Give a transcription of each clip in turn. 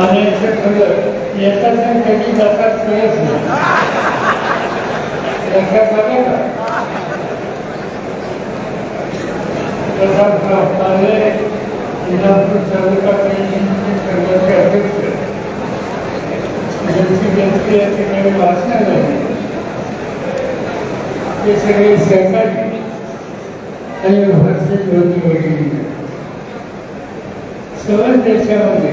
અને એટલે ખબર એકાદન કઈ દાખલ કરે છે એકાદ બને પ્રસાદ પ્રાપ્તાને જિલ્લાપુર તાલુકા કઈ સંગઠન के अध्यक्ष जिनकी व्यक्ति है कि तो मेरे वासना नहीं ये सगळी सहकारी आणि हर्षित होती होती सर्व देशामध्ये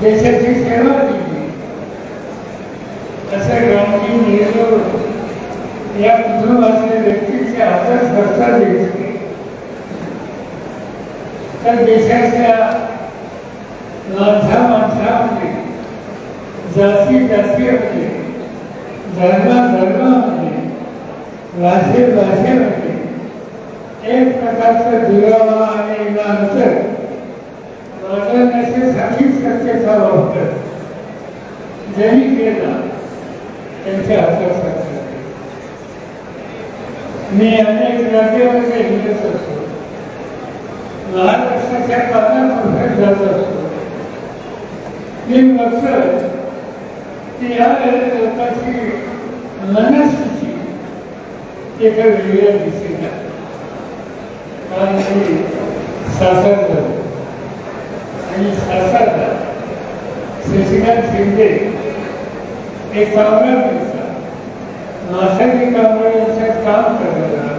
जैसे चीज चाहिए ऐसे ऐसा की नेहरू तो या कुटुंबाचे व्यक्ति से आदर्श करता देते तर देशाच्या लाथा माथामध्ये जाती जातीमध्ये धर्मा धर्मामध्ये भाषे अपने एक प्रकार से प्रकारचा दुरावा आणि अंतर तो अगर ऐसे सर्विस करके सब होकर यही बेटा कैसे असर सकते मी अनेक नातेवाईक हिंदच असतो लहान असण्याच्या कारणात जात असतो मी बघत की या लोकांची मनस्थिती एका वेगळ्या दिशेला कारण मी सासर झालो शासक शशिकांत शिंदे एक कांग्रेस के साथ नाशक की कांग्रेस से काम कर रहा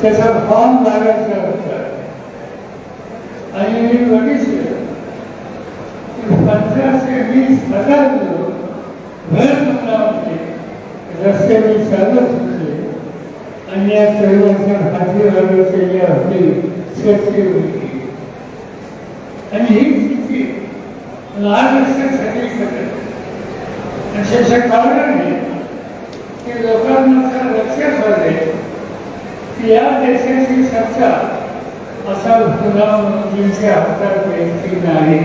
त्याचा फॉर्म लागायचा होता आणि मी बघितलं पंधराशे वीस हजार लोक घर मंडळामध्ये रस्त्याने चालत होते आणि या चळवळीच्या हाती लागत केल्या होती शेतकरी होती and he large extent satisfied. And she said, "Governor, कि लोकांना लक्ष झाले की या nahi चर्चा असा गुलाम मोदींचे अवतार व्यक्ती कहीं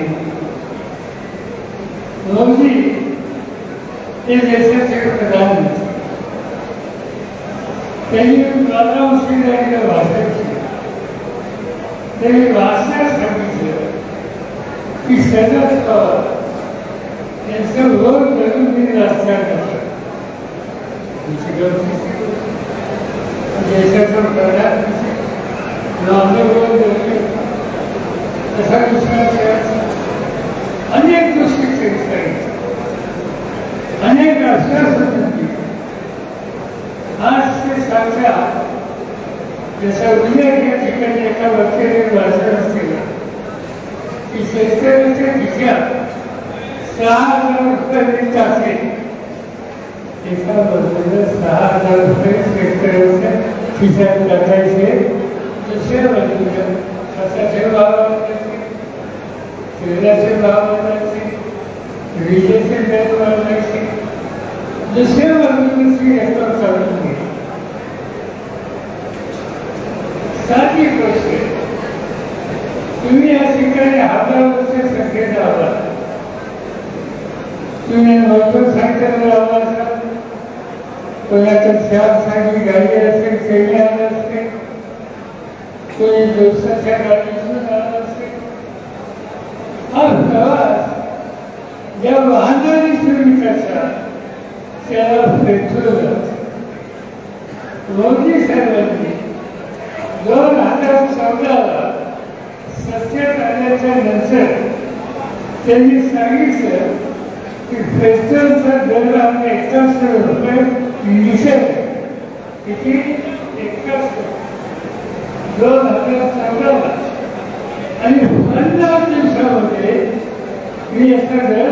मोदी बुलाता हूँ प्रधानमंत्री त्यांनी के वास्ते केली वास्ते भाषणासाठी he set us up and said, Lord, let me be the standard. जैसे सब कर रहा है नामे बोल देते ऐसा दूसरा शेयर अनेक दृष्टि से करें अनेक आश्चर्य आज से साक्षात जैसा विजय के ठिकाने का वकील भाषण की शेतकऱ्यांच्या खिशात सहा हजार रुपये देत असेल एका वर्षाला सहा हजार रुपये शेतकऱ्यांच्या खिशात टाकायचे दुसऱ्या बाजूला खताचे भाव वाढवायचे तेलाचे भाव वाढवायचे विजेचे दर वाढवायचे दुसऱ्या बाजूने यात्रा चालून घे साधी गोष्ट तुम्ही या ठिकाणी हजारोच्या संख्येचा आला तुम्ही भरपूर संख्येला आला असाल कोणाच्या चार साठी गाडी असेल केली आला असते कोणी दिवसाच्या गाडीतून आला असेल दोन हजार लक्षात आल्याच्या नंतर त्यांनी सांगितलं की पेट्रोलचा दर आम्ही रुपये किती दोन हजार सतराला आणि पंधरा दिवसामध्ये मी याचा दर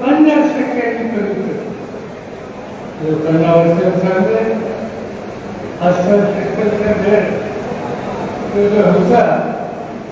पन्नास टक्क्यांनी करू शकतो लोकांना वर्षात सांगलं असं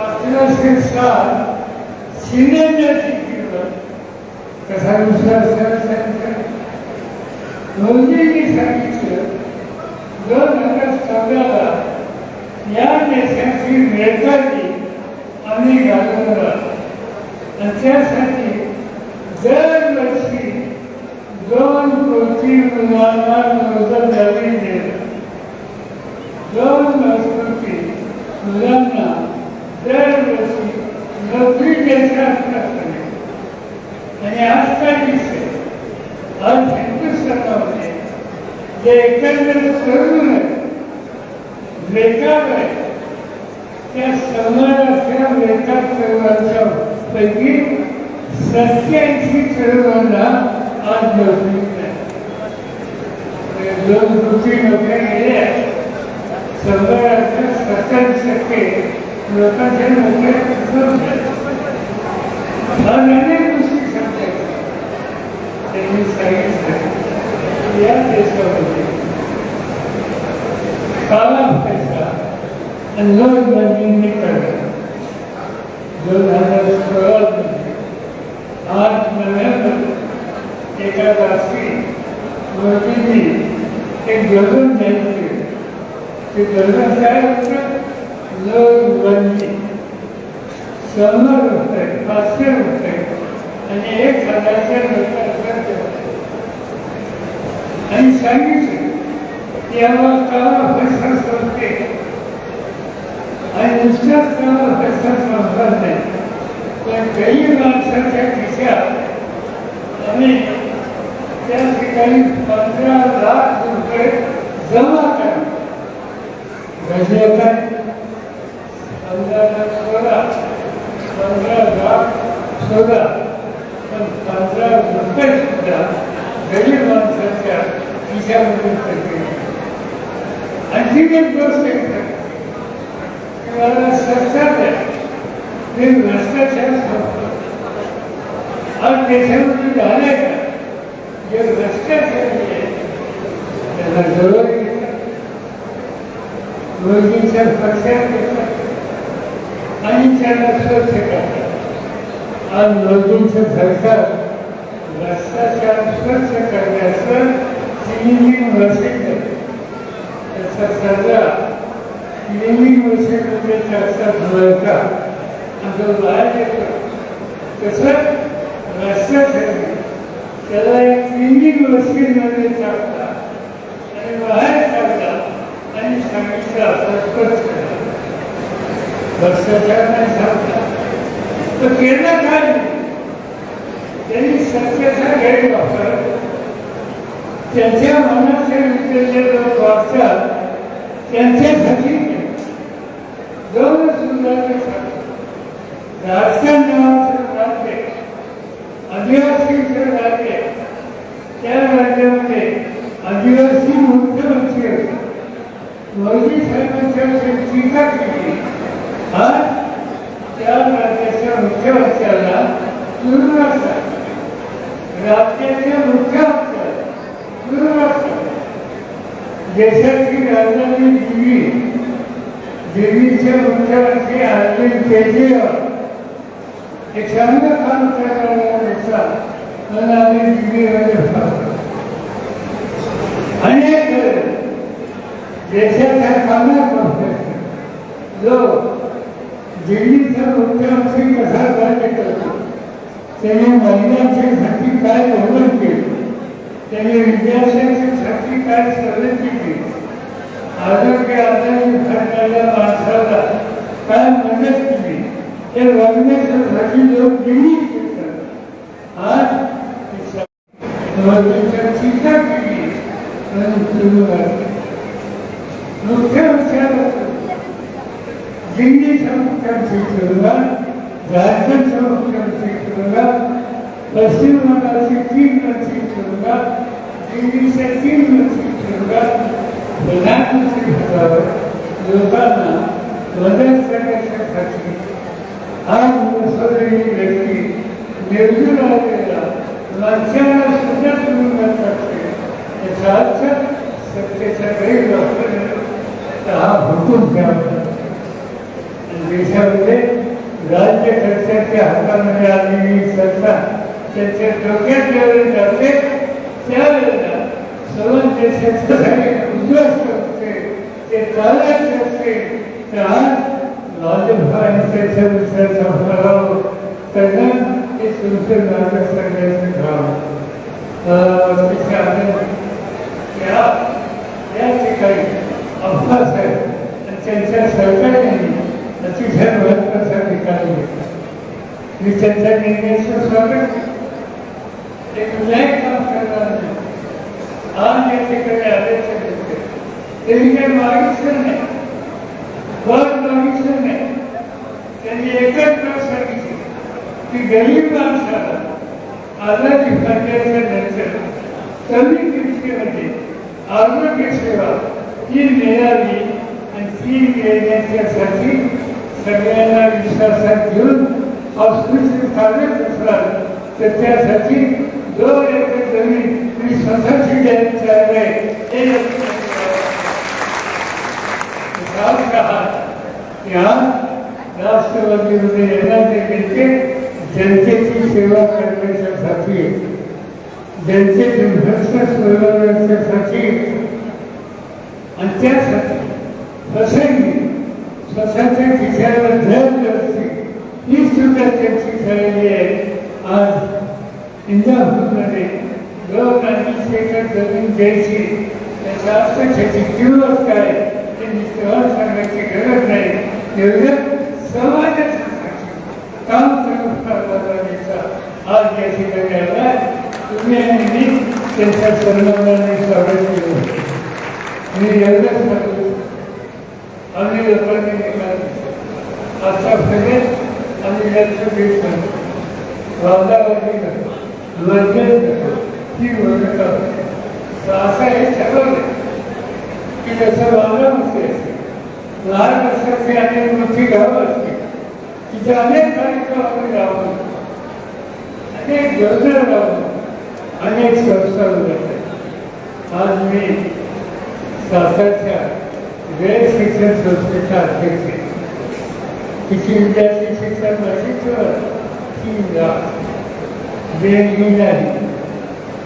प्रार्थना संस्कार शिने शिकवलं कसा दुसरा सांगितलं दोन्ही सांगितलं दोन हजार चौदाला या देशाची मिळकती आम्ही घालवला त्याच्यासाठी दरवर्षी दोन कोटी मुलांना दोन वर्षी मुलांना दरवर्षी नोकरी आणि आज काय दिसते आज जे एकंदर तरुण आहे आहे त्या समाजातल्या बेकार तरुणांच्या पैकी सत्याऐंशी तरुणांना आज नोकरी दोन कृती नोकऱ्या गेल्या समाजाच्या सत्तर टक्के लोकांचे मोकळे अनेक गोष्टी सांगते त्यांनी सांगितलं या देशामध्ये काला पैसा आणि आणि सांगितले याला काळा पैसा सांगते आणि नुसत्याच काळा पैसा नाही पण काही माणसाच्या खिशात त्या ठिकाणी पंधरा लाख रुपये जमा करा काय म्हणजे पंधरा लाख पंधरा लाख सोळा पण पंधरा रुपये सुद्धा गरीब दिशानिर्देश करते हैं अल्टीमेट है भ्रष्टाचार और देशन का ये भ्रष्टाचार जरूरी है मुर्गी स्वच्छ करता और लोगों सरकार भ्रष्टाचार स्वच्छ करने से Living Vasinda, ऐसा सर्दा, Living Vasinda के ऐसा भलका, अंदर बाहर देखो, कैसा रास्ता है, चला एक Living Vasinda के चाहता, अरे बाहर चाहता, अरे संगीता संस्कृत भ्रष्टाचार में चाहता, तो केरला का तेरी संस्कृत है गैर वापर त्यांच्या मनाचे विचारलेलं वाचतात त्यांच्यासाठी दोन सुंदर राजकारण नावाचं राज्य आदिवासीचं राज्य त्या राज्यामध्ये आदिवासी मुख्यमंत्री होते मोदी साहेबांच्या टीका केली आज त्या राज्याच्या मुख्यमंत्र्याला तुरुंगात राज्याच्या जैसे कि देशाची राजधानी दिल्ली दिल्लीच्या मुख्यमंत्री अरविंद केजरीवाल हे चांगलं काम जीवी मला आम्ही दिल्लीमध्ये अनेक देशाच्या कामात जो दिल्लीचा मुख्यमंत्री कसा कार्य महिला से महिलांच्यासाठी काय धोरण केलं त्याने से सरकारी सर्विस भी की आयोग के आदेश सरकारी पाठशाला का मदद की ये वन्य सभी लोग यही आज शिक्षक के लिए शुरुआत मुख्य विचार दिल्ली संरक्षण से करूंगा झारखंड संरक्षण से करूंगा पश्चिम बंगाल से चीन से करूंगा प्रधानमंत्री पदावर लोकांना मदत करण्यासाठी आज बसवलेली व्यक्ती निर्जीव राहिलेला माणसाला सुद्धा तुरुंगात टाकते याचा अर्थ सत्तेच्या गैरवापरण्याचा हा हुकूम घ्यावा देशामध्ये राज्य सरकारच्या हातामध्ये आलेली सरकार त्यांच्या डोक्यात ज्यावेळी जाते त्यावेळेला सर्वांचे असते ते चालायचे असते त्या लॉजिफायचे त्या ठिकाणी अभ्यास आहे त्यांच्या ठिकाणी स्वागत एक ಆಂಗಿಕತೆ ಅಪೇಕ್ಷೆ ತೆರಿಗೆ ಮಾಗಿಸನೆ कर मागिसने त्यांनी एकच सांगितली की गरीब माणसाला आजारी पडल्याच्या नंतर कमी किमतीमध्ये आरोग्य सेवा ही मिळावी आणि ती मिळण्याच्यासाठी सगळ्यांना विश्वासात घेऊन हॉस्पिटल चालत असणार तर त्यासाठी जो एक जमीन तुम्ही सहसरशी तयार आहे ते राष्ट्रवादीमध्ये येणार त्यांचे जनतेची सेवा करण्याच्यासाठी जनतेचे भ्रष्ट आणि त्यासाठी प्रसंगी स्वतःच्या करते ही सुद्धा त्यांची ठरली आहे आज those administrator doing JC has also taken due of time in his own sangachi government. There is so much come through for Bhagavanita. All JC Kagala, तुम्हें कैसा संबंधन स्वागत किया मेरी योजना स्वागत हमने लोगों ने निकाली अच्छा फिर हमने लक्ष्य भी कर वादा वर्गी कर वर्जन कर जीवन श्वास हे चलवले की जसं वागलं असेल लहान असल्याचे अनेक गोष्टी घ्यावं असते तिथे अनेक कार्यक्रम आपण राहून अनेक योजना राहून अनेक संस्था उघडतात आज मी शासनाच्या वेळ शिक्षण संस्थेचा अध्यक्ष आहे तिची विद्यार्थी शिक्षण माझी तर तीन जा वेळ ही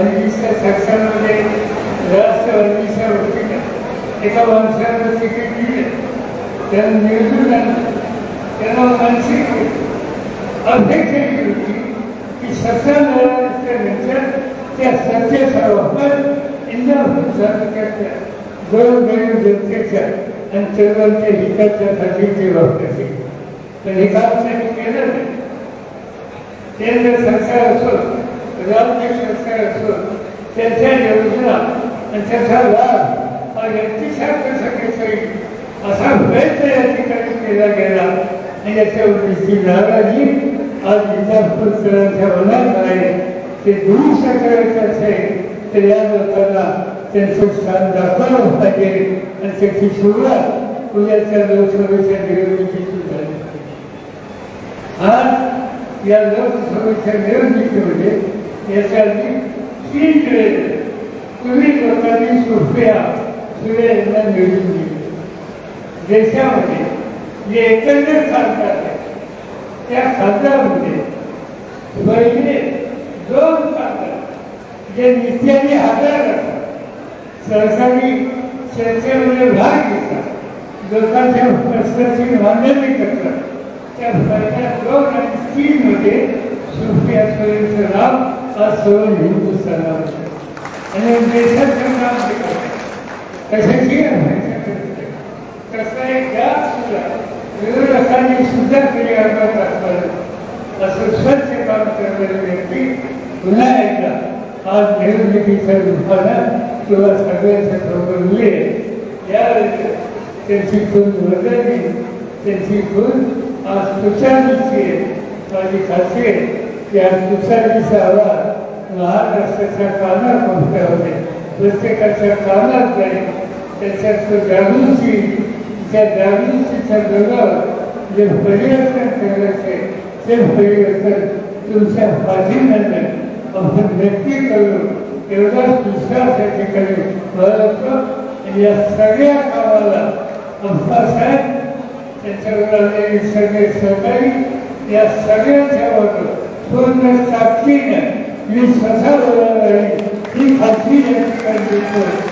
पंचवीसच्या सेक्शनमध्ये रस पंचवीसच्या एका माणसाला तिकीट दिले त्यांना निवडून त्यांना मानसिक अपेक्षा होती की त्या वापर इंद्रापूरचा जनतेच्या आणि ते वापरायचे तर हे काम त्यांनी केलं नाही ते जर सरकार जबाबदारी सरकार असून योजना आणि त्याचा लाभ हा सगळीकडे असा प्रयत्न या ठिकाणी केला गेला आणि याच्यावरची नाराजी आज मनात आहे ते दूर करायचं असेल तर या लोकांना त्यांचं स्थान दाखवलं पाहिजे आणि त्याची सुरुवात उद्याच्या लोकसभेच्या निवडणुकीची झाली आज या लोकसभेच्या निवडणुकीमध्ये याच्याची तीन ट्रेन तुम्ही लोकांनी सुप्रिया सुरे यांना मिळून दिली देशामध्ये जे एकंदर सरकार आहे त्या खासदारमध्ये पहिले दोन सरकार जे नित्याने हजर सरकारी चर्चेमध्ये भाग घेतात लोकांच्या प्रश्नाची मांडणी करतात त्या सरकार दोन आणि तीनमध्ये सुप्रिया राव असं हिंदुस्थानाला आणि देशाचं नाव कशाची तसं या सुद्धा सुद्धा केले अर्धात असं स्वच्छ काम करणारी व्यक्ती पुन्हा एकदा आज निर्मितीच्या रूपाला किंवा सगळ्याच्या प्रबंधले यावेळेस त्यांची खून वर्धनी त्यांची खून आज तुषारीची आहे माझी की आज लहान रस्त्याच्या चालणार संस्था होते प्रत्येकाच्या चालणार नाही त्याच्यात जागृती त्या जागृतीच्या जगावर जे परिवर्तन करायचे ते परिवर्तन तुमच्या बाजीनंतर आपण व्यक्ती करू एवढाच दुसरा त्या ठिकाणी भर असतो या सगळ्या कामाला आमचा साहेब त्याच्यावर आलेले सगळे सहकारी या सगळ्याच्या बाजू पूर्ण ताकदीनं वीस हजार